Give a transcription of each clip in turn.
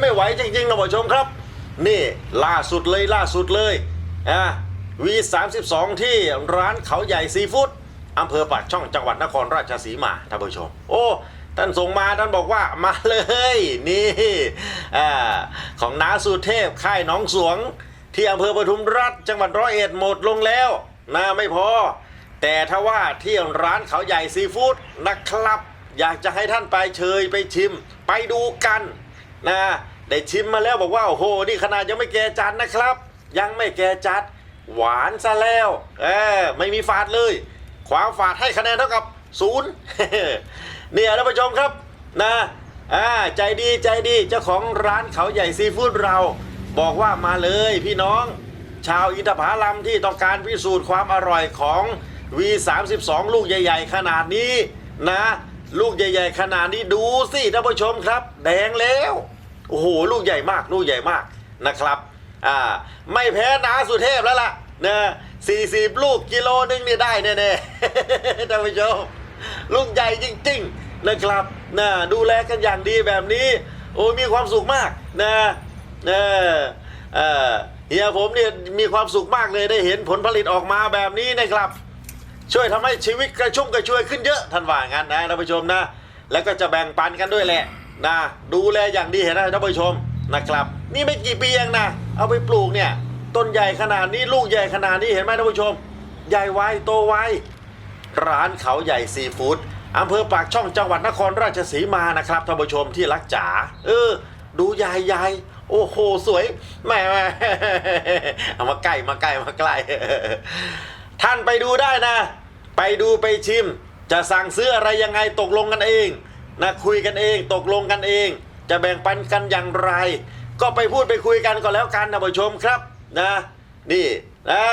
ไม่ไหวจริงๆนะผู้ชมครับ นี่ล่าสุดเลยล่าสุดเลยอะวี32ที่ร้านเขาใหญ่ซีฟู้ดอำเภอปากช่องจังหวัดนครราชสีมาท่านผู้ชม โอ้ท่านส่งมาท่านบอกว่ามาเลยนี่อของนาสุเทพค่ายน้องสวง ที่อำเภอปทุมรัฐจังหวัดร้อยเอ็ดหมดลงแล้วนะไม่พอ แต่ถ้าว่าที่ร้านเขาใหญ่ซีฟู้ดนะครับ อยากจะให้ท่านไปเชยไปชิม ไปดูกัน นะได้ชิมมาแล้วบอกว่าโอ้โหนี่ขนาดยังไม่แก่จัดนะครับ ยังไม่แก่จัด หวานซะแล้วเออไม่มีฝาดเลย ความฝาดให้คะแนนเท่ากับศูนย์เนี่ยท่านผู้ชมครับนะอ่าใจดีใจดีเจ้าของร้านเขาใหญ่ซีฟู้ดเรา บอกว่ามาเลยพี่น้อง ชาวอินทผลัมที่ต้องการพิสูจน์ความอร่อยของ V32 ลูกใหญ่ ๆ ขนาดนี้นะ ลูกใหญ่ ๆ ขนาดนี้ดูสิท่านผู้ชมครับ แดงแล้ว โอ้โหลูกใหญ่มาก ลูกใหญ่มากนะครับอ่าไม่แพ้นาสุเทพแล้วล่ะนะ40ลูกกิโลนึงนี่ได้แน่ๆท่านผู้ชมลูกใหญ่จริง ๆนะครับนะดูแลกันอย่างดีแบบนี้ โอ้มีความสุขมากนะเออเออเฮียผมเนี่ยมีความสุขมากเลยได้เห็นผลผลิตออกมาแบบนี้นะครับ ช่วยทำให้ชีวิตกระชุ่มกระชวยขึ้นเยอะท่านว่างั้นนะท่านผู้ชมนะ แล้วก็จะแบ่งปันกันด้วยแหละนะดูแลอย่างดีเห็นไหมท่านผู้ชมนะครับ นี่ไม่กี่ปีเองนะเอาไปปลูกเนี่ย ต้นใหญ่ขนาดนี้ลูกใหญ่ขนาดนี้เห็นไหมท่านผู้ชม ใหญ่ไวโตไวร้านเขาใหญ่ซีฟู้ดอำเภอปากช่องจังหวัดนครราชสีมานะครับท่านผู้ชมที่รักจ๋าเออ ดูยายยายโอ้โห สวยแหม่แม่เอามาใกล้มาใกล้มาใกล้ ท่านไปดูได้นะ ไปดูไปชิม จะสั่งซื้ออะไรยังไงตกลงกันเองนะคุยกันเองตกลงกันเอง จะแบ่งปันกันอย่างไร ก็ไปพูดไปคุยกันก็แล้วกันท่านผู้ชมครับนะนี่อ่า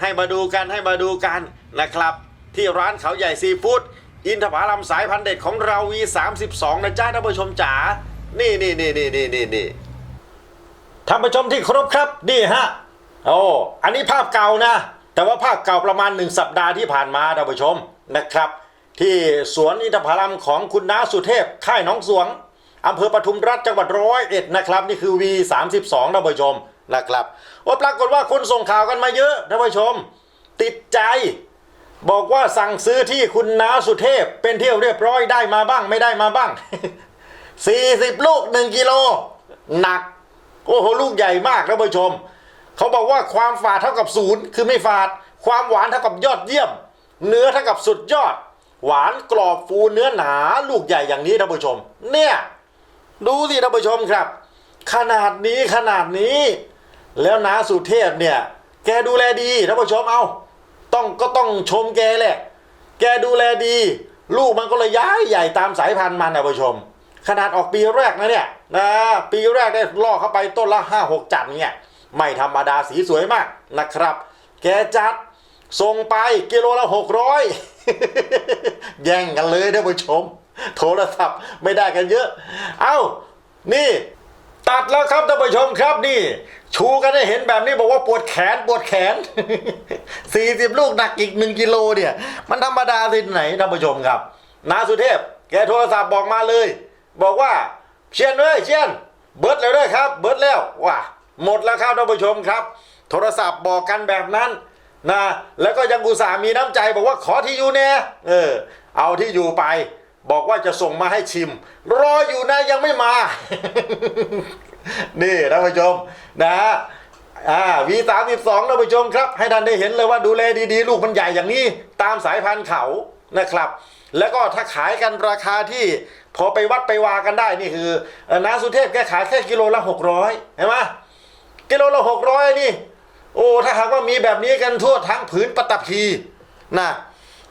ให้มาดูกันให้มาดูกันนะครับ ที่ร้านเขาใหญ่ซีฟู้ดอินทผลัมสายพันธุ์เด็ดของเราวี32นะจ้าท่านผู้ชมจ๋านี่นี่นี่นี่นี่นี่นี่ท่านผู้ชมที่ครพครับนี่ฮะโอ้อันนี้ภาพเก่านะ แต่ว่าภาพเก่าประมาณหนึ่งสัปดาห์ที่ผ่านมาท่านผู้ชมนะครับ ที่สวนอินทผลัมของคุณน้าสุเทพ ค่ายน้องสวงอำเภอปทุมรัฐจังหวัดร้อยเอ็ดนะครับ นี่คือ V32 ท่านผู้ชมนะครับโอ้ปรากฏว่าคนส่งข่าวกันมาเยอะท่านผู้ชม ติดใจ บอกว่าสั่งซื้อที่คุณน้าสุเทพ เป็นเที่ยวเรียบร้อยได้มาบ้างไม่ได้มาบ้าง 40 ลูก 1 กิโลหนัก โอ้โหลูกใหญ่มากท่านผู้ชม เขาบอกว่าความฝาดเท่ากับศูนย์คือไม่ฝาด ความหวานเท่ากับยอดเยี่ยม เนื้อเท่ากับสุดยอด หวานกรอบฟูเนื้อหนาลูกใหญ่อย่างนี้ท่านผู้ชม เนี่ยดูสิท่านผู้ชมครับ ขนาดนี้ขนาดนี้ แล้วนาสุเทพเนี่ย แกดูแลดีท่านผู้ชมเอาต้องก็ต้องชมแกแหละ แกดูแลดี ลูกมันก็เลยย้ายใหญ่ตามสายพันธุ์มันนะผู้ชม ขนาดออกปีแรกนะเนี่ยนะปีแรกได้ล่อเข้าไปต้นละห้าหกจันเนี่ย ไม่ธรรมดาสีสวยมากนะครับ แกจัดส่งไปกิโลละหกร้อยแย่งกันเลยท่านผู้ชม โทรศัพท์ไม่ได้กันเยอะ เอ้า นี่ ตัดแล้วครับท่านผู้ชมครับนี่ ชูกันให้เห็นแบบนี้บอกว่าปวดแขนปวดแขน 40 ลูกหนักอีก 1กิโลเนี่ย มันธรรมดาที่ไหนท่านผู้ชมครับ นาสุเทพ แกโทรศัพท์บอกมาเลย บอกว่าเชียนเอ้ยเชียน เบิร์ดแล้วด้วยครับ เบิร์ดแล้วว้า หมดแล้วครับท่านผู้ชมครับ โทรศัพท์บอกกันแบบนั้นนะแล้วก็ยังอุตส่าห์มีน้ำใจบอกว่าขอที่อยู่เนี่ยเออเอาที่อยู่ไป บอกว่าจะส่งมาให้ชิม รออยู่นะยังไม่มา นี่ท่านผู้ชมนะอ่าวีสามสิบสองท่านผู้ชมครับ ให้ท่านได้เห็นเลยว่าดูแลดีๆ ลูกมันใหญ่อย่างนี้ ตามสายพันธุ์เขานะครับ แล้วก็ถ้าขายกันราคาที่พอไปวัดไปวากันได้นี่คือนาสุเทพแกขายแค่กิโลละหกร้อยเห็นไหม กิโลละหกร้อยนี่ โอ้ถ้าหากว่ามีแบบนี้กันทั่วทั้งผืนปัตตภีนะ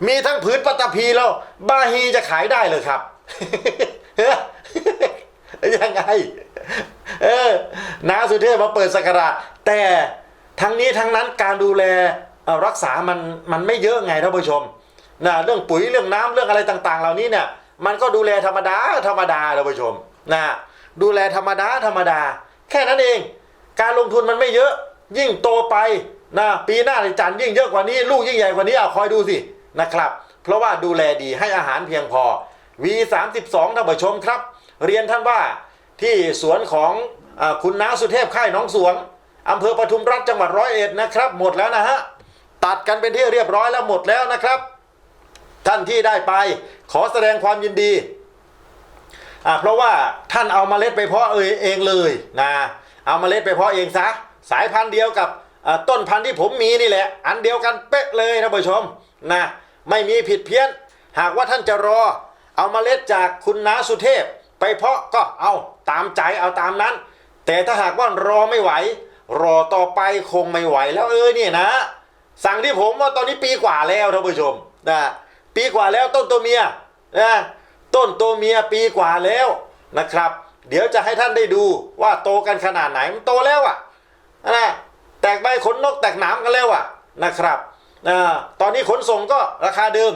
มีทั้งผืนปัตตภีแล้วบาฮีจะขายได้เลยครับยังไง เออนาสุเทพมาเปิดสกราชแต่ทั้งนี้ทั้งนั้นการดูแลรักษามันมันไม่เยอะไงท่านผู้ชมนะเรื่องปุ๋ยเรื่องน้ำเรื่องอะไรต่าง ๆ เหล่านี้เนี่ย มันก็ดูแลธรรมดาธรรมดาท่านผู้ชมนะดูแลธรรมดาธรรมดา แค่นั้นเอง การลงทุนมันไม่เยอะ ยิ่งโตไปนะปีหน้าจันยิ่งเยอะกว่านี้ ลูกยิ่งใหญ่กว่านี้เอาคอยดูสินะครับ เพราะว่าดูแลดีให้อาหารเพียงพอ V32 ท่านผู้ชมครับ เรียนท่านว่าที่สวนของอคุณน้าสุเทพค่ายน้องสวงอำเภอปทุมรัฐจังหวัดร้อยเอ็ดนะครับ หมดแล้วนะฮะตัดกันเป็นที่เรียบร้อยแล้วหมดแล้วนะครับ ท่านที่ได้ไปขอแสดงความยินดีเพราะว่าท่านเอามาเล็ดไปเพาะเอเองเลยนะ เอามาเมล็ดไปเพาะเองซะสายพันธุ์เดียวกับต้นพันธุ์ที่ผมมีนี่แหละ อันเดียวกันเป๊ะเลยท่านผู้ชมนะไม่มีผิดเพี้ยน หากว่าท่านจะรอ เอามาเมล็ดจากคุณน้าสุเทพ ไปเพาะก็เอาตามใจเอาตามนั้น แต่ถ้าหากว่ารอไม่ไหว รอต่อไปคงไม่ไหวแล้วเออเนี่ยนะ สั่งที่ผมว่าตอนนี้ปีกว่าแล้วท่านผู้ชมนะปีกว่าแล้วต้นตัวเมียนะต้นตัวเมียปีกว่าแล้วนะครับ เดี๋ยวจะให้ท่านได้ดูว่าโตกันขนาดไหนมันโตแล้วอะนะแตกใบขนนกแตกหนามกันแล้วอะนะครับนะตอนนี้ขนส่งก็ราคาเดิม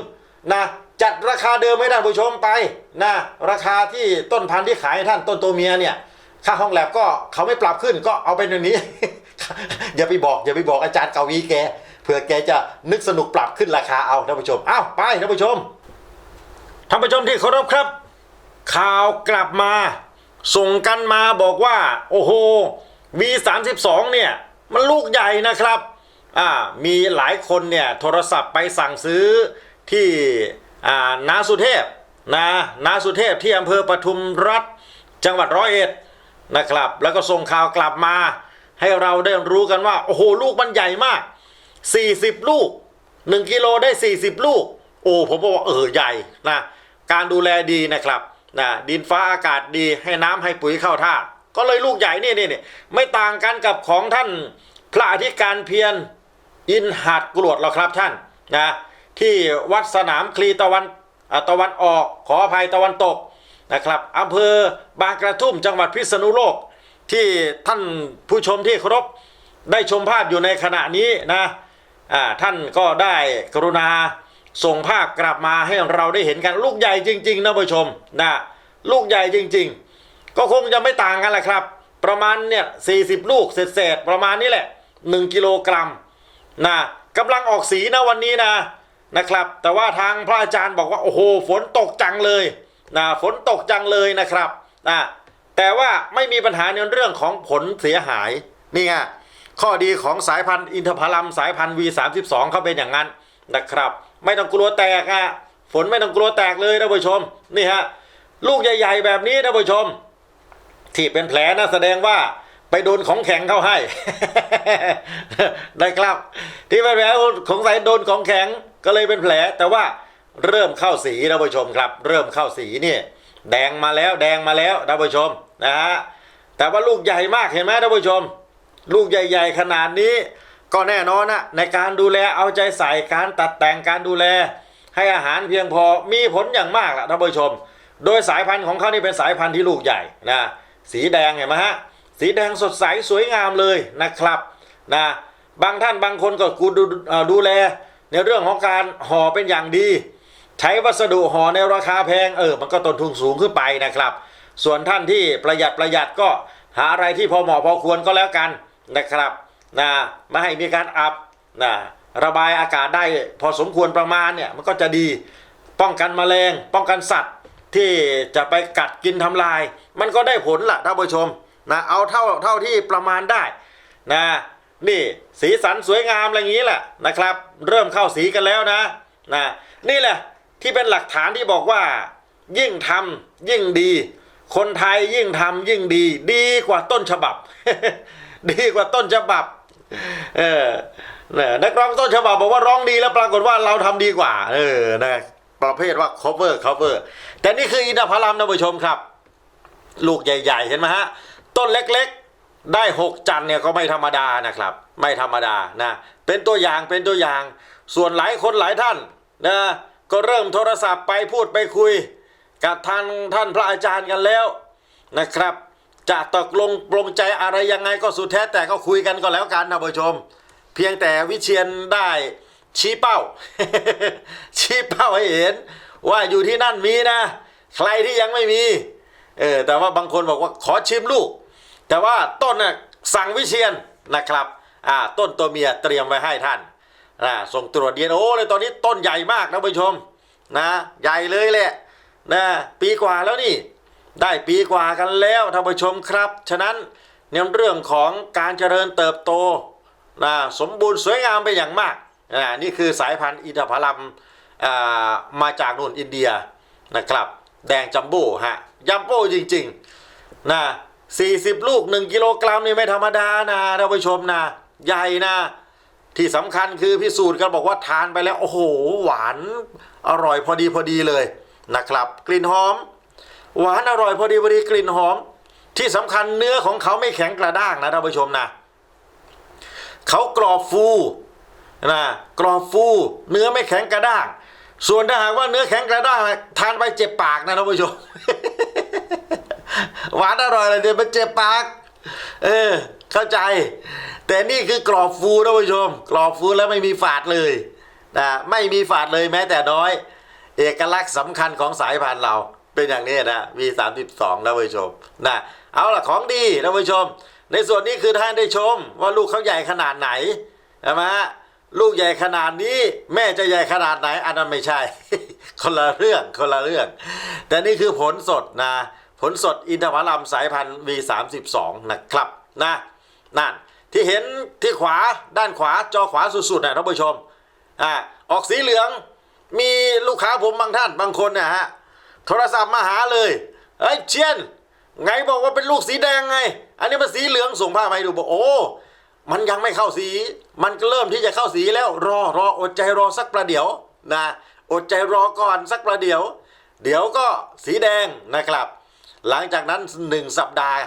นะจัดราคาเดิมให้ท่านผู้ชมไปนะราคาที่ต้นพันธุ์ที่ขายให้ท่านต้นตัวเมียเนี่ยค่าห้องแลบก็เขาไม่ปรับขึ้นก็เอาเป็นอย่างนี้ อย่าไปบอกอย่าไปบอกอาจารย์กาวีแกเผื่อแกจะนึกสนุกปรับขึ้นราคาเอาท่านผู้ชมอ้าวไปท่านผู้ชมท่านผู้ชมที่เคารพครับ ข่าวกลับมา ส่งกันมาบอกว่า โอ้โห V32 เนี่ย มันลูกใหญ่นะครับอ่ามีหลายคนเนี่ยโทรศัพท์ไปสั่งซื้อที่อ่านาสุเทพนะนาสุเทพที่อำเภอปทุมรัฐจังหวัดร้อยเอ็ดนะครับ แล้วก็ส่งข่าวกลับมา ให้เราได้รู้กันว่า โอ้โห ลูกมันใหญ่มาก 40 ลูก 1 กิโลได้ 40 ลูก โอ้ผมบอกว่าเออใหญ่นะการดูแลดีนะครับ นะดินฟ้าอากาศดีให้น้ำให้ปุ๋ยเข้าท่า ก็เลยลูกใหญ่นี่นี่นี่ไม่ต่างกันกับของท่านพระอธิการเพียรอินหัดกรวดหรอกครับท่านนะที่วัดสนามคลีตะวันตะวันออกขออภัยตะวันตกนะครับอำเภอบางกระทุ่มจังหวัดพิษณุโลก ที่ท่านผู้ชมที่เคารพได้ชมภาพอยู่ในขณะนี้นะท่านก็ได้กรุณา ส่งภาพกลับมาให้เราได้เห็นกันลูกใหญ่จริง ๆนะผู้ชมนะลูกใหญ่จริง ๆ ก็คงจะไม่ต่างกันแหละครับ ประมาณเนี่ย40 ลูกเศษๆประมาณนี้แหละ 1 กิโลกรัมนะกำลังออกสีนะวันนี้นะนะครับ แต่ว่าทางพระอาจารย์บอกว่าโอ้โหฝนตกจังเลยนะฝนตกจังเลยนะครับนะแต่ว่าไม่มีปัญหาในเรื่องของผลเสียหายนี่ไงข้อดีของสายพันธุ์อินทผลัมสายพันธุ์ V32 เขาเป็นอย่างนั้นนะครับ ไม่ต้องกลัวแตกอะฝนไม่ต้องกลัวแตกเลยนะผู้ชม นี่ฮะลูกใหญ่ ๆ แบบนี้นะผู้ชม ที่เป็นแผลนะแสดงว่าไปโดนของแข็งเข้าให้นะครับ ที่เป็นแผลของใสโดนของแข็งก็เลยเป็นแผล แต่ว่าเริ่มเข้าสีนะผู้ชมครับ เริ่มเข้าสีนี่แดงมาแล้วแดงมาแล้วนะผู้ชมนะฮะแต่ว่าลูกใหญ่มากเห็นไหมท่านผู้ชม ลูกใหญ่ ๆ ขนาดนี้ ก็แน่นอนนะในการดูแลเอาใจใส่การตัดแต่งการดูแล ให้อาหารเพียงพอมีผลอย่างมากแหละท่านผู้ชม โดยสายพันธุ์ของเขานี่เป็นสายพันธุ์ที่ลูกใหญ่นะสีแดงเห็นไหมฮะสีแดงสดใสสวยงามเลยนะครับนะบางท่านบางคนก็กูดูดูแล ในเรื่องของการห่อเป็นอย่างดี ใช้วัสดุห่อในราคาแพงเออมันก็ต้นทุนสูงขึ้นไปนะครับ ส่วนท่านที่ประหยัดประหยัดก็หาอะไรที่พอเหมาะพอควรก็แล้วกันนะครับ นะไม่ให้มีการอับนะระบายอากาศได้พอสมควรประมาณเนี่ยมันก็จะดีป้องกันแมลง ป้องกันสัตว์ที่จะไปกัดกินทำลาย มันก็ได้ผลล่ะท่านผู้ชมนะเอาเท่าเท่าที่ประมาณได้นะนี่สีสันสวยงามอะไรอย่างนี้แหละนะครับ เริ่มเข้าสีกันแล้วนะนะนี่แหละที่เป็นหลักฐานที่บอกว่า ยิ่งทำยิ่งดี คนไทยยิ่งทำยิ่งดี ดีกว่าต้นฉบับ ดีกว่าต้นฉบับ เออนักร้องต้นฉบับบอกว่าร้องดีแล้วปรากฏว่าเราทำดีกว่า เออนะประเภทว่า cover cover แต่นี่คืออินทผลัมนะผู้ชมครับ ลูกใหญ่ ๆ เห็นไหมฮะ ต้นเล็กๆ ได้หกจันเนี่ยก็ไม่ธรรมดานะครับ ไม่ธรรมดานะ เป็นตัวอย่างเป็นตัวอย่าง ส่วนหลายคนหลายท่านนะก็เริ่มโทรศัพท์ไปพูดไปคุย กับทางท่านพระอาจารย์กันแล้วนะครับ จะตกลงปลงใจอะไรยังไงก็สุดแท้แต่ก็คุยกันก็แล้วกันนะผู้ชม เพียงแต่วิเชียนได้ชี้เป้า ชี้เป้าให้เห็น ว่าอยู่ที่นั่นมีนะ ใครที่ยังไม่มีเออแต่ว่าบางคนบอกว่าขอชิมลูก แต่ว่าต้นน่ะสั่งวิเชียนนะครับอ่าต้นตัวเมียเตรียมไว้ให้ท่านอ่าส่งตรวจดีเอ็นโอเลยตอนนี้ต้นใหญ่มากนะผู้ชมนะใหญ่เลยแหละนะปีกว่าแล้วนี่ ได้ปีกว่ากันแล้วท่านผู้ชมครับ ฉะนั้นในเรื่องของการเจริญเติบโตนะสมบูรณ์สวยงามไปอย่างมากอ่านี่คือสายพันธุ์อินทผลัมอ่ามาจากนู่นอินเดียนะครับ แดงจัมโบ้ฮะยัมโบ้จริงๆนะ40 ลูก 1 กิโลกรัมนี่ไม่ธรรมดานะท่านผู้ชมนะ ใหญ่นะ ที่สำคัญคือพิสูจน์กันบอกว่าทานไปแล้ว โอ้โห หวานอร่อยพอดีพอดีเลยนะครับ กลิ่นหอม หวานอร่อยพอดีพอดีกลิ่นหอม ที่สำคัญเนื้อของเขาไม่แข็งกระด้างนะท่านผู้ชมนะเขากรอบฟูนะกรอบฟูเนื้อไม่แข็งกระด้าง ส่วนถ้าหากว่าเนื้อแข็งกระด้างทานไปเจ็บปากนะท่านผู้ชม หวานอร่อยเลยเดี๋ยวมันเจ็บปาก เออ เข้าใจ แต่นี่คือกรอบฟูท่านผู้ชม กรอบฟูแล้วไม่มีฝาดเลยนะไม่มีฝาดเลยแม้แต่น้อย เอกลักษณ์สำคัญของสายพันธุ์เรา เป็นอย่างนี้นะมี32ท่านผู้ชมนะเอาล่ะของดีท่านผู้ชม ในส่วนนี้คือท่านได้ชม ว่าลูกเขาใหญ่ขนาดไหนใช่ไหมลูกใหญ่ขนาดนี้แม่จะใหญ่ขนาดไหน อันนั้นไม่ใช่ คนละเรื่องคนละเรื่อง แต่นี่คือผลสดนะ ผลสดอินทผลัมสายพันธุ์ V32 นะครับนะนั่นที่เห็นที่ขวาด้านขวาจอขวาสุดๆนะท่านผู้ชมอ่าออกสีเหลืองมีลูกค้าผมบางท่านบางคนเนี่ยฮะ โทรศัพท์มาหาเลยเฮ้ยเชียน ไงบอกว่าเป็นลูกสีแดงไง อันนี้มันสีเหลืองส่งภาพมาให้ดูบอกโอ้ มันยังไม่เข้าสี มันก็เริ่มที่จะเข้าสีแล้ว รอรออดใจรอสักประเดี๋ยวนะ อดใจรอก่อนสักประเดี๋ยว เดี๋ยวก็สีแดงนะครับ หลังจากนั้นหนึ่งสัปดาห์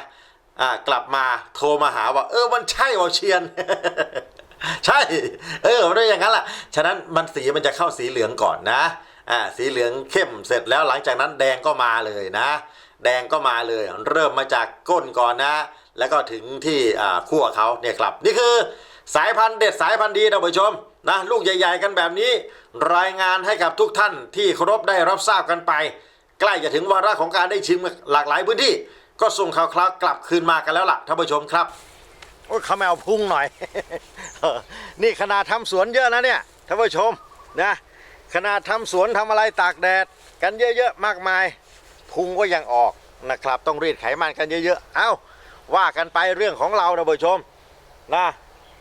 อ่ากลับมาโทรมาหาว่า เออมันใช่ว่าเชียน ใช่ เออมันเป็นอย่างนั้นแหละฉะนั้นมันสีมันจะเข้าสีเหลืองก่อนนะ อ่าสีเหลืองเข้มเสร็จแล้วหลังจากนั้นแดงก็มาเลยนะ แดงก็มาเลยเริ่มมาจากก้นก่อนนะ แล้วก็ถึงที่อ่าขั้วเขาเนี่ยครับนี่คือสายพันธุ์เด็ดสายพันธุ์ดีท่านผู้ชมนะลูกใหญ่ๆกันแบบนี้ รายงานให้กับทุกท่านที่เคารพได้รับทราบกันไป ใกล้จะถึงวาระของการได้ชิมหลากหลายพื้นที่ ก็ส่งข่าวคราวกลับคืนมากันแล้วล่ะท่านผู้ชมครับโอ้ยขมแมวพุ่งหน่อย นี่ขนาดทำสวนเยอะนะเนี่ยท่านผู้ชมนะ ขนาดทำสวนทำอะไรตากแดด กันเยอะๆมากมายพุงก็ยังออกนะครับ ต้องรีดไขมันกันเยอะๆ เอ้า ว่ากันไปเรื่องของเราท่านผู้ชมนะ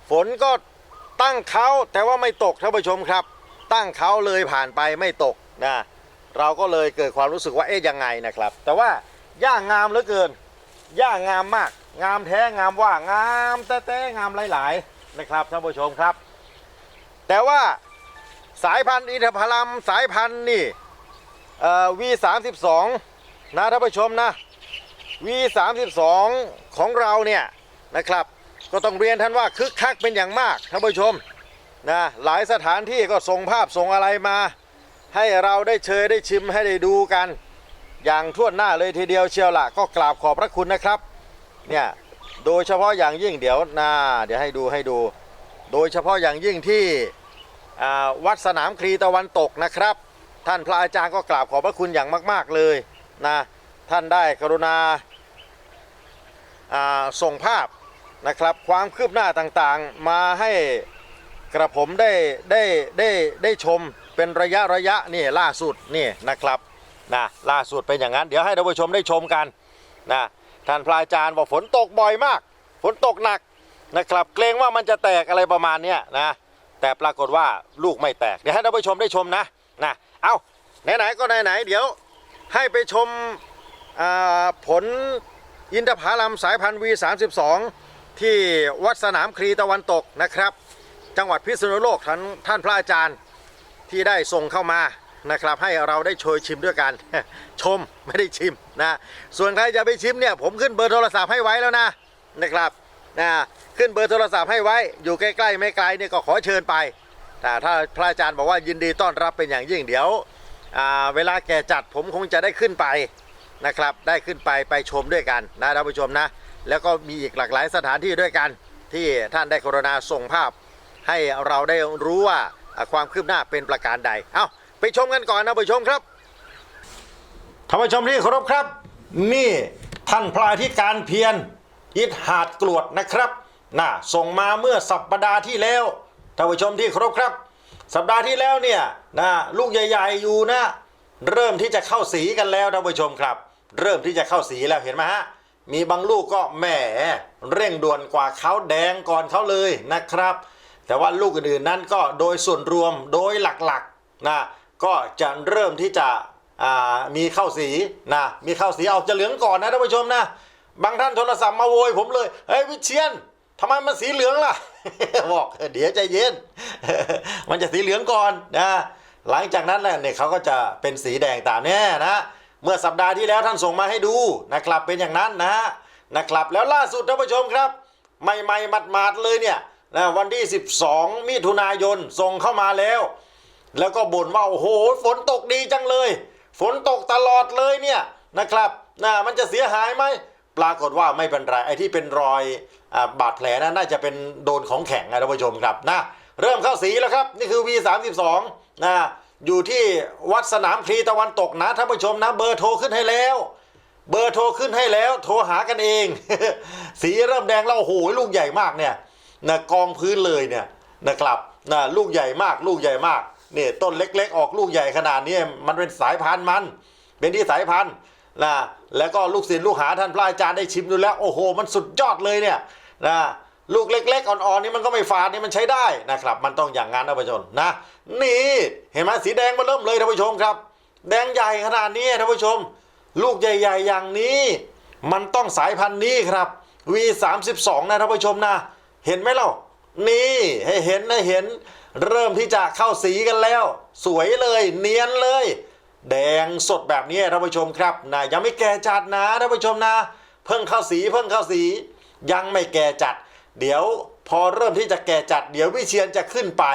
ฝนก็ตั้งเขาแต่ว่าไม่ตกท่านผู้ชมครับ ตั้งเขาเลยผ่านไปไม่ตกนะเราก็เลยเกิดความรู้สึกว่าเอ๊ะยังไงนะครับ แต่ว่าย่างงามเหลือเกินย่างามมาก งามแท้งามว่างามแต่แต่งามหลาย ๆ นะครับท่านผู้ชมครับ แต่ว่า สายพันธุ์อินทผลัมสายพันธุ์นี่เอ่อ V32 นะท่านผู้ชมนะ V32 ของเราเนี่ยนะครับ ก็ต้องเรียนท่านว่าคึกคักเป็นอย่างมากท่านผู้ชมนะหลายสถานที่ก็ส่งภาพส่งอะไรมา ให้เราได้เชยได้ชิมให้ได้ดูกัน อย่างทั่วหน้าเลยทีเดียวเชียวละก็กราบขอบพระคุณนะครับเนี่ยโดยเฉพาะอย่างยิ่งเดี๋ยวนาเดี๋ยวให้ดูให้ดู โดยเฉพาะอย่างยิ่งที่ วัดสนามคลีตะวันตกนะครับ ท่านพระอาจารย์ก็กราบขอบพระคุณอย่างมาก ๆเลยนะท่านได้กรุณาาส่งภาพนะครับความคืบหน้าต่างๆ มาให้กระผมได้ได้ได้ได้ชมเป็นระยะระยะนี่ล่าสุดนี่นะครับนะล่าสุดเป็นอย่างนั้น เดี๋ยวให้ท่านผู้ชมได้ชมกันนะท่านพระอาจารย์บอกฝนตกบ่อยมาก ฝนตกหนักนะครับ เกรงว่ามันจะแตกอะไรประมาณนี้นะ แต่ปรากฏว่าลูกไม่แตก เดี๋ยวให้ท่านผู้ชมได้ชมนะนะเอาไหนๆก็ไหนๆเดี๋ยวให้ไปชมผลอินทผลัมสายพันธุ์ V32 ที่วัดสนามคลีตะวันตกนะครับ จังหวัดพิษณุโลกท่านท่านพระอาจารย์ที่ได้ส่งเข้ามานะครับ ให้เราได้โชยชิมด้วยกัน ชมไม่ได้ชิมนะส่วนใครจะไปชิมเนี่ยผมขึ้นเบอร์โทรศัพท์ให้ไว้แล้วนะนะครับ นะขึ้นเบอร์โทรศัพท์ให้ไว้อยู่ใกล้ๆไม่ไกลเนี่ยก็ขอเชิญไปแต่ถ้าพระอาจารย์บอกว่ายินดีต้อนรับเป็นอย่างยิ่งเดี๋ยวเวลาแก่จัดผมคงจะได้ขึ้นไปนะครับ ได้ขึ้นไปไปชมด้วยกันนะท่านผู้ชมนะ แล้วก็มีอีกหลากหลายสถานที่ด้วยกัน ที่ท่านได้กรุณาส่งภาพ ให้เราได้รู้ว่าอ่าความคืบหน้าเป็นประการใด เอาไปชมกันก่อนนะผู้ชมครับท่านผู้ชมที่เคารพครับ นี่ท่านพระอธิการเพียร อิทหาดกรวดนะครับน่ะส่งมาเมื่อสัปดาห์ที่แล้วท่านผู้ชมที่ครพครับ สัปดาห์ที่แล้วเนี่ยนะลูกใหญ่ๆอยู่นะ เริ่มที่จะเข้าสีกันแล้วท่านผู้ชมครับ เริ่มที่จะเข้าสีแล้วเห็นไหมฮะมีบางลูกก็แหมเร่งด่วนกว่าเขาแดงก่อนเขาเลยนะครับ แต่ว่าลูกอื่นๆนั้นก็โดยส่วนรวมโดยหลักๆนะก็จะเริ่มที่จะมีเข้าสีนะมีเข้าสีเอาจะเหลืองก่อนนะท่านผู้ชมนะ บางท่านโทรศัพท์มาโวยผมเลยเฮ้ยวิเชียนทำไมมันสีเหลืองล่ะ บอกเดี๋ยวใจเย็น มันจะสีเหลืองก่อนนะหลังจากนั้นแหละเนี่ยเขาก็จะเป็นสีแดงตามแน่นะเมื่อสัปดาห์ที่แล้วท่านส่งมาให้ดูนะครับเป็นอย่างนั้นนะนะครับแล้วล่าสุดท่านผู้ชมครับ ใหม่ๆหมาดๆเลยเนี่ยนะวันที่ 12 มิถุนายนส่งเข้ามาแล้ว แล้วก็บ่นว่าโอ้โหฝนตกดีจังเลย ฝนตกตลอดเลยเนี่ยนะครับนะมันจะเสียหายไหม ปรากฏว่าไม่เป็นไรไอ้ที่เป็นรอยอบาดแผลนะน่าจะเป็นโดนของแข็งนะท่านผู้ชมครับนะเริ่มเข้าสีแล้วครับ นี่คือ V32 นะอยู่ที่วัดสนามคลีตะวันตกนะท่านผู้ชมนะเบอร์โทรขึ้นให้แล้ว เบอร์โทรขึ้นให้แล้ว โทรหากันเอง สีเริ่มแดงแล้วโอ้โหลูกใหญ่มากเนี่ยนะกองพื้นเลยเนี่ยนะครับนะลูกใหญ่มาก ลูกใหญ่มากเนี่ยต้นเล็ก ๆ ออกลูกใหญ่ขนาดนี้มันเป็นสายพันธุ์มัน เป็นที่สายพันธุ์ นะแล้วก็ลูกศิษย์ลูกหาท่านพระอาจารย์ได้ชิมดูแล้วโอ้โห มันสุดยอดเลยเนี่ยนะลูกเล็ก ๆ อ่อนๆนี่มันก็ไม่ฝาดนี่มันใช้ได้นะครับ มันต้องอย่างนั้นนะท่านผู้ชมนะ นี่เห็นไหมสีแดงมาเริ่มเลยท่านผู้ชมครับ แดงใหญ่ขนาดนี้ท่านผู้ชม ลูกใหญ่ ๆ อย่างนี้ มันต้องสายพันธุ์นี้ครับ V32 นะท่านผู้ชมนะ เห็นไหมเล่านี่ให้เห็นให้เห็น เริ่มที่จะเข้าสีกันแล้ว สวยเลย เนียนเลย แดงสดแบบนี้ท่านผู้ชมครับนะยังไม่แก่จัดนะท่านผู้ชมนะ เพิ่งเข้าสีเพิ่งเข้าสี ยังไม่แก่จัด เดี๋ยวพอเริ่มที่จะแก่จัด เดี๋ยววิเชียนจะขึ้นไป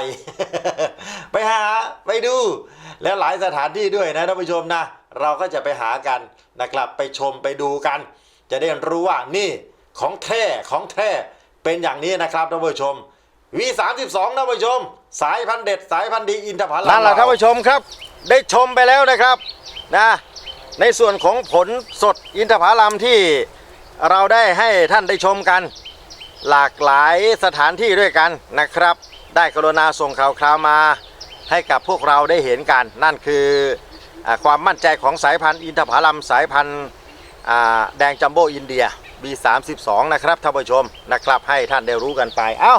ไปหาไปดู แล้วหลายสถานที่ด้วยนะท่านผู้ชมนะ เราก็จะไปหากันนะครับไปชมไปดูกัน จะได้รู้ว่านี่ของแท้ของแท้เป็นอย่างนี้นะครับท่านผู้ชม V32 ท่านผู้ชม สายพันเด็ดสายพันดีอินทผลัมนั่นแหละท่านผู้ชมครับ ได้ชมไปแล้วนะครับนะในส่วนของผลสดอินทผลัมที่เราได้ให้ท่านได้ชมกัน หลากหลายสถานที่ด้วยกันนะครับ ได้กรุณาส่งข่าวคราวมาให้กับพวกเราได้เห็นกัน นั่นคืออความมั่นใจของสายพันธุ์อินทผลัมสายพันธุ์แดงจัมโบ้อินเดีย B32 นะครับท่านผู้ชมนะครับให้ท่านได้รู้กันไป เอ้า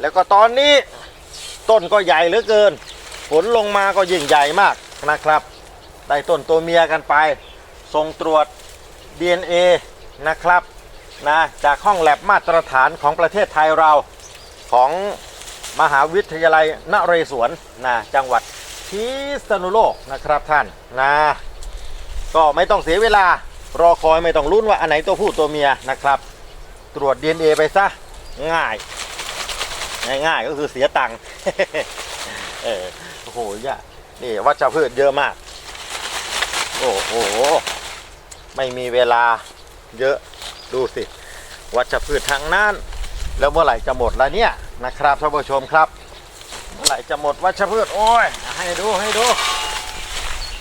แล้วก็ตอนนี้ต้นก็ใหญ่เหลือเกิน ฝนลงมาก็ยิ่งใหญ่มากนะครับ ได้ต้นตัวเมียกันไป ส่งตรวจ DNA นะครับนะจากห้องแลบมาตรฐานของประเทศไทยเราของมหาวิทยาลัยนเรศวรนะจังหวัดพิษณุโลกนะครับท่านนะก็ไม่ต้องเสียเวลารอคอยไม่ต้องลุ้นว่าอันไหนตัวผู้ตัวเมียนะครับ ตรวจ DNA ไปซะง่าย ง่ายๆก็คือเสียตังค์เออ โอ้โหย่านี่วัชพืชเยอะมาก โอ้โห ไม่มีเวลาเยอะดูสิ วัชพืชทางนั้น แล้วเมื่อไหร่จะหมดแล้วเนี่ยนะครับท่านผู้ชมครับ เมื่อไหร่จะหมดวัชพืชโอ้ยให้ดูให้ดู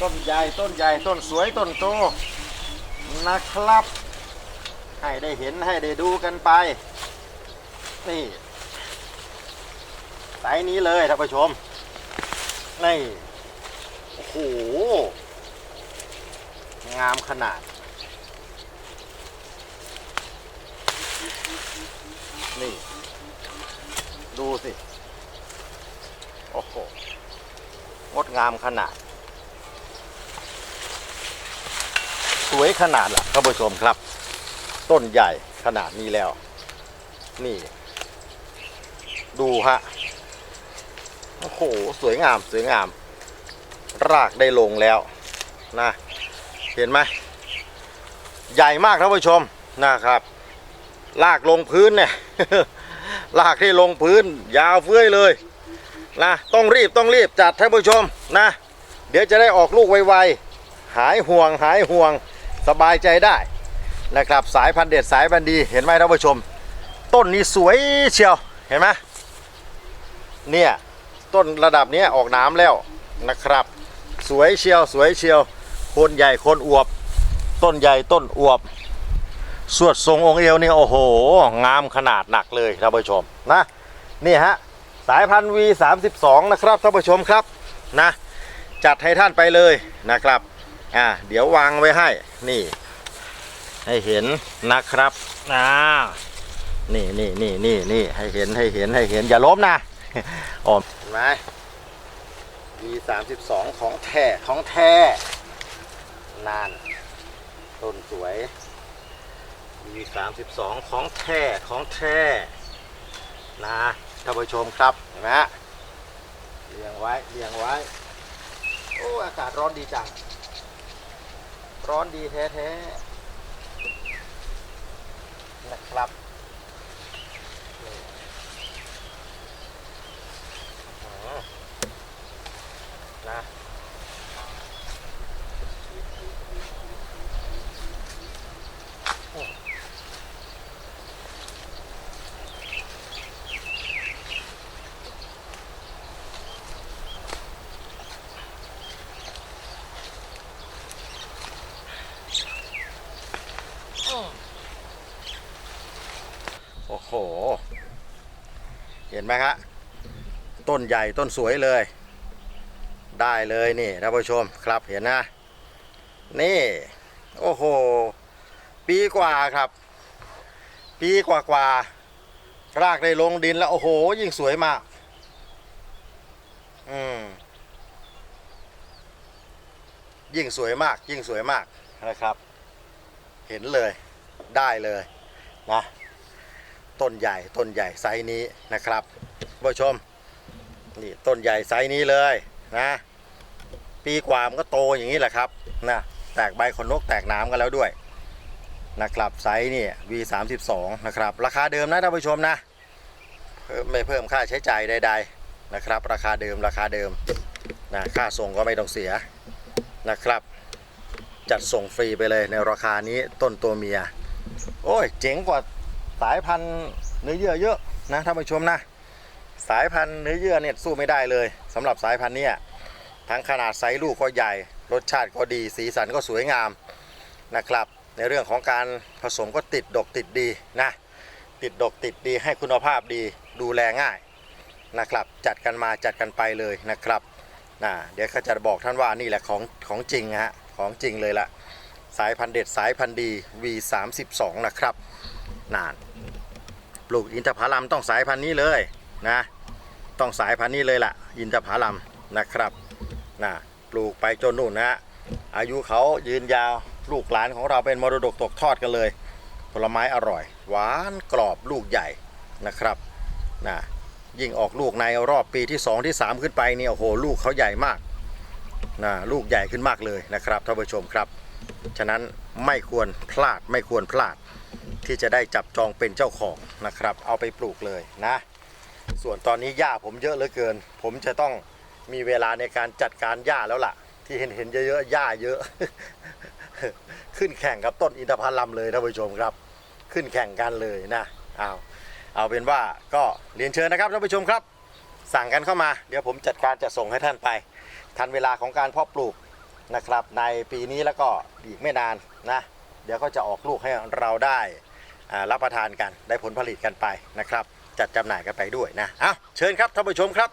ต้นใหญ่ต้นใหญ่ต้นสวยต้นโตนะครับ ให้ได้เห็นให้ได้ดูกันไป นี่ไซส์นี้เลยท่านผู้ชม นี่โอ้โห งามขนาด นี่ ดูสิ โอ้โห งดงามขนาด สวยขนาดล่ะท่านผู้ชมครับ ต้นใหญ่ขนาดนี้แล้ว นี่ ดูฮะ โอ้โห สวยงามสวยงาม รากได้ลงแล้วนะเห็นไหมใหญ่มากท่านผู้ชมนะครับลากลงพื้นเนี่ยลากที่ลงพื้น ยาวเฟื้อยเลยนะต้องรีบต้องรีบจัดท่านผู้ชมนะ เดี๋ยวจะได้ออกลูกไวๆหายห่วงหายห่วงสบายใจได้นะครับสายพันธุ์เด็ดสายพันธุ์ดีเห็นไหมท่านผู้ชม ต้นนี้สวยเชียวเห็นไหมเนี่ย ต้นระดับนี้ออกน้ำแล้วนะครับ สวยเชียวสวยเชียวโคนใหญ่โคนอวบ ต้นใหญ่ต้นอวบ สวดทรงองค์เอวนี่โอ้โห งามขนาดหนักเลยท่านผู้ชมนะนี่ฮะสายพันธุ์ V32 นะครับท่านผู้ชมครับนะจัดให้ท่านไปเลยนะครับอ่าเดี๋ยววางไว้ให้นี่ ให้เห็นนะครับอ่านี่นี่นี่นี่นี่ให้เห็นให้เห็นให้เห็นอย่าล้มนะ โอมเห็นไหม V 3 2 ของแท้ของแท้นานต้นสวย V 3 2 ของแท้ของแท้นะท่านผู้ชมครับเห็นไหมเรียงไว้เรียงไว้ โอ้อากาศร้อนดีจัง ร้อนดีแท้ๆนะครับนี่อื้อหือ นะโอ้โห เห็นไหมครับต้นใหญ่ต้นสวยเลย ได้เลยนี่ท่านผู้ชมครับเห็นนะ นี่ โอ้โห ปีกว่าครับ ปีกว่ากว่ารากได้ลงดินแล้ว โอ้โห ยิ่งสวยมาก อืม ยิ่งสวยมาก ยิ่งสวยมากนะครับ เห็นเลยได้เลยนะต้นใหญ่ต้นใหญ่ไซส์นี้นะครับผู้ชมนี่ต้นใหญ่ไซส์นี้เลยนะ ปีกว่ามันก็โตอย่างนี้แหละครับนะแตกใบขนนกแตกหน้ำกันแล้วด้วยนะครับไซส์นี่ V32 นะครับราคาเดิมนะท่านผู้ชมนะเพิ่มไม่เพิ่มค่าใช้จ่ายใด ๆนะครับ ราคาเดิมราคาเดิมนะค่าส่งก็ไม่ต้องเสียนะครับ จัดส่งฟรีไปเลยในราคานี้ต้นตัวเมีย โอ้ยเจ๋งกว่าสายพันธุ์เนื้อเยื่อเยอะนะท่านผู้ชมนะ สายพันธุ์เนื้อเยื่อเนี่ยสู้ไม่ได้เลยสำหรับสายพันธุ์เนี้ย ทั้งขนาดไซส์ลูกก็ใหญ่ รสชาติก็ดี สีสันก็สวยงามนะครับ ในเรื่องของการผสมก็ติดดกติดดีนะ ติดดกติดดีให้คุณภาพดีดูแลง่ายนะครับ จัดกันมาจัดกันไปเลยนะครับนะเดี๋ยวเขาจะบอกท่านว่านี่แหละของของจริงฮะของจริงเลยละสายพันธุ์เด็ดสายพันธุ์ดี V32 นะครับนานปลูกอินทผลัมต้องสายพันธุ์นี้เลยนะ ต้องสายพันธุ์นี้เลยล่ะ อินทผลัมนะครับ นะปลูกไปจนนู่นนะฮะอายุเขายืนยาวลูกหลานของเราเป็นมรดกตกทอดกันเลย ผลไม้อร่อย หวานกรอบลูกใหญ่นะครับนะยิ่งออกลูกในรอบปีที่ 2 ที่ 3 ขึ้นไปเนี่ยโอ้โหลูกเขาใหญ่มากนะลูกใหญ่ขึ้นมากเลยนะครับท่านผู้ชมครับ ฉะนั้นไม่ควรพลาดไม่ควรพลาด ที่จะได้จับจองเป็นเจ้าของนะครับ เอาไปปลูกเลยนะ ส่วนตอนนี้หญ้าผมเยอะเหลือเกิน ผมจะต้อง มีเวลาในการจัดการหญ้าแล้วล่ะ ที่เห็นเห็นเยอะๆหญ้าเยอะ ขึ้นแข่งกับต้นอินทผลัมเลยท่านผู้ชมครับ ขึ้นแข่งกันเลยนะเอาเอาเป็นว่าก็เรียนเชิญนะครับท่านผู้ชมครับ สั่งกันเข้ามาเดี๋ยวผมจัดการจะส่งให้ท่านไป ทันเวลาของการเพาะปลูกนะครับ ในปีนี้แล้วก็อีกไม่นานนะ เดี๋ยวก็จะออกลูกให้เราได้รับประทานกันได้ผลผลิตกันไปนะครับ จัดจำหน่ายกันไปด้วยนะเอาเชิญครับท่านผู้ชมครับ